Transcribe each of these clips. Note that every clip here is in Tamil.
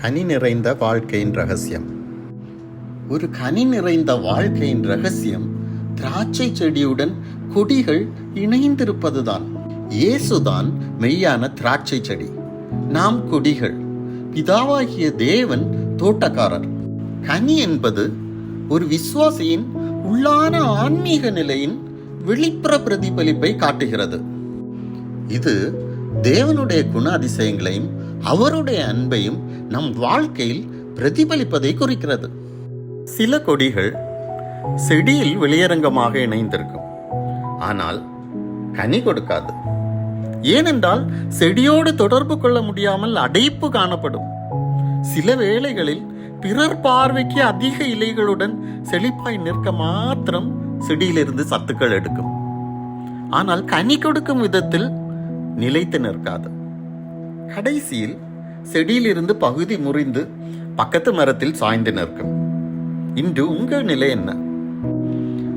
கனி நிறைந்த வாழ்க்கையின் ரகசியம். ஒரு கனி நிறைந்த வாழ்க்கையின் ரகசியம் திராட்சை செடியுடன் கொடிகள் இணைந்திருப்பதுதான். இயேசுதான் மெய்யான திராட்சை செடி. நாம் கொடிகள் பிதாவாகிய தேவன் தோட்டக்காரர். கனி என்பது ஒரு விசுவாசியின் உள்ளான ஆன்மீக நிலையின் வெளிப்புற பிரதிபலிப்பை காட்டுகிறது. இது தேவனுடைய குண அதிசயங்களையும் அவருடைய அன்பையும் நம் வாழ்க்கையில் பிரதிபலிப்பதை குறிக்கிறது. சில கொடிகள் செடியில் வெளியரங்கமாக இணைந்திருக்கும். ஆனால் கனி கொடுக்காது. ஏனென்றால் செடியோடு தொடர்பு கொள்ள முடியாமல் அடைப்பு காணப்படும். சில வேளைகளில் பிறர் பார்வைக்கு அதிக இலைகளுடன் செழிப்பாய் நிற்க மாத்திரம் செடியிலிருந்து சத்துக்கள் எடுக்கும். ஆனால் கனி கொடுக்கும் விதத்தில் நிலைத்து நிற்காது. கடைசியில் செடியிலிருந்து பகுதி முறிந்து பக்கத்து மரத்தில் சாய்ந்து நிற்கும். இன்று உங்கள் நிலை என்ன?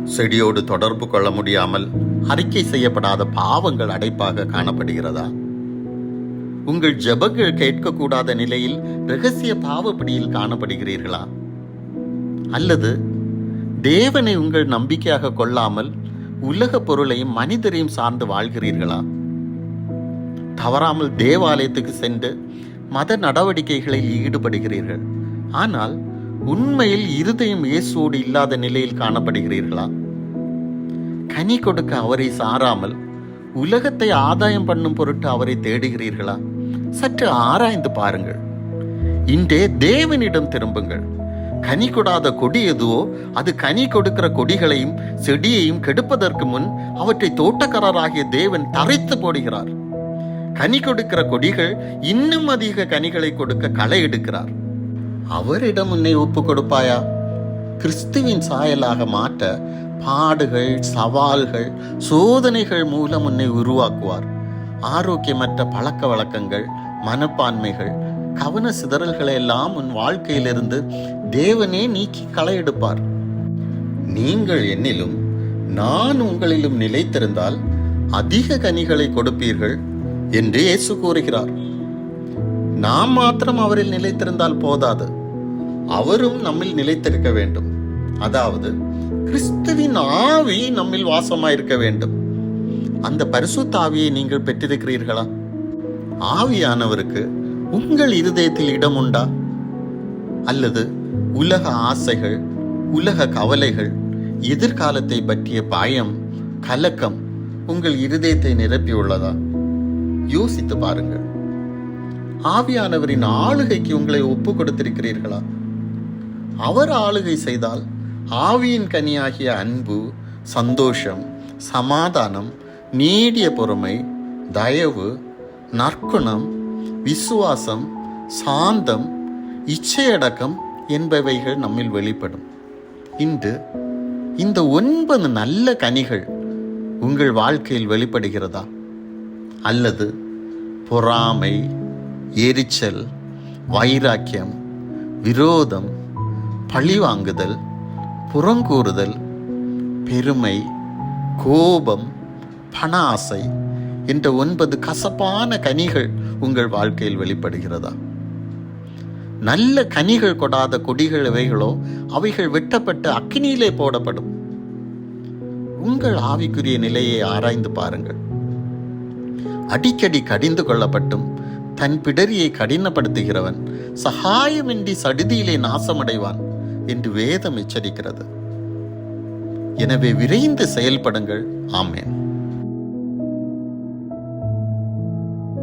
செடியோடு தொடர்பு கொள்ள முடியாமல் அறிக்கை செய்யப்படாத பாவங்கள் அடைப்பாக காணப்படுகிறதா? உங்கள் ஜெபங்கள் கேட்கக்கூடாத நிலையில் ரகசிய பாவப்படியில் காணப்படுகிறீர்களா? அல்லது தேவனை உங்கள் நம்பிக்கையாக கொள்ளாமல் உலக பொருளையும் மனிதரையும் சார்ந்து வாழ்கிறீர்களா? தவறாமல் தேவாலயத்துக்கு சென்று மத நடவடிக்கைகளில் ஈடுபடுகிறீர்கள். ஆனால் உண்மையில் இருதயம் இயேசுவோடு இல்லாத நிலையில் காணப்படுகிறீர்களா? கனி கொடுக்க அவரை சாராமல் உலகத்தை ஆதாயம் பண்ணும் பொருட்டு அவரை தேடுகிறீர்களா? சற்று ஆராய்ந்து பாருங்கள். இன்றே தேவனிடம் திரும்புங்கள். கனி கொடாத கொடி எதுவோ அது கனி கொடுக்கிற கொடிகளையும் செடியையும் கெடுப்பதற்கு முன் அவற்றை தோட்டக்காரராகிய தேவன் தரைத்து போடுகிறார். கனி கொடுக்கிற கொடிகள் இன்னும் அதிக கனிகளை கொடுக்க களை எடுக்கிறார். அவரிடம் உன்னை ஒப்பு கொடுப்பாயா? கிறிஸ்துவின் சாயலாக மாற்ற பாடுகள் சவால்கள் சோதனைகள் மூலம் உன்னை உருவாக்குவார். ஆரோக்கியமற்ற பழக்க வழக்கங்கள் மனப்பான்மைகள் கவன சிதறல்களை எல்லாம் உன் வாழ்க்கையிலிருந்து தேவனே நீக்கி களை எடுப்பார். நீங்கள் என்னிலும் நான் உங்களிலும் நிலைத்திருந்தால் அதிக கனிகளை கொடுப்பீர்கள். என்று இயேசு கூறுகிறார். நாம் மாத்திரம் அவரில் நிலைத்திருந்தால் போதாது. அவரும் நம்மில் நிலைத்திருக்க வேண்டும். அதாவது கிறிஸ்துவின் ஆவி நம்மில் வாசமாயிருக்க வேண்டும். அந்த பரிசுத்த ஆவியை நீங்கள் பெற்றிருக்கிறீர்களா? ஆவியானவருக்கு உங்கள் இருதயத்தில் இடம் உண்டா? அல்லது உலக ஆசைகள் உலக கவலைகள் எதிர்காலத்தை பற்றிய பயம் கலக்கம் உங்கள் இருதயத்தை நிரப்பியுள்ளதா? யோசித்து பாருங்கள். ஆவியானவரின் ஆளுகைக்கு உங்களை ஒப்பு கொடுத்திருக்கிறீர்களா? அவர் ஆளுகை செய்தால் ஆவியின் கனியாகிய அன்பு சந்தோஷம் சமாதானம் நீடிய பொறுமை தயவு நற்குணம் விசுவாசம் சாந்தம் இச்சையடக்கம் என்பவைகள் நம்மில் வெளிப்படும். இன்று இந்த ஒன்பது நல்ல கனிகள் உங்கள் வாழ்க்கையில் வெளிப்படுகிறதா? அல்லது பொறாமை எரிச்சல் வைராக்கியம் விரோதம் பழிவாங்குதல் புறங்கூறுதல் பெருமை கோபம் பண ஆசை என்ற ஒன்பது கசப்பான கனிகள் உங்கள் வாழ்க்கையில் வெளிப்படுகிறதா? நல்ல கனிகள் கொடாத கொடிகள் இவைகளோ அவைகள் வெட்டப்பட்டு அக்கினியிலே போடப்படும். உங்கள் ஆவிக்குரிய நிலையை ஆராய்ந்து பாருங்கள். அடிக்கடி கடிந்து கொள்ளப்பட்டும். தன் பிடரியை கடினப்படுத்துகிறவன் சகாயமின்றி சடுதியிலே நாசமடைவான் என்று வேதம் எச்சரிக்கிறது. எனவே விரைந்து செயல்படுங்கள். ஆமேன்.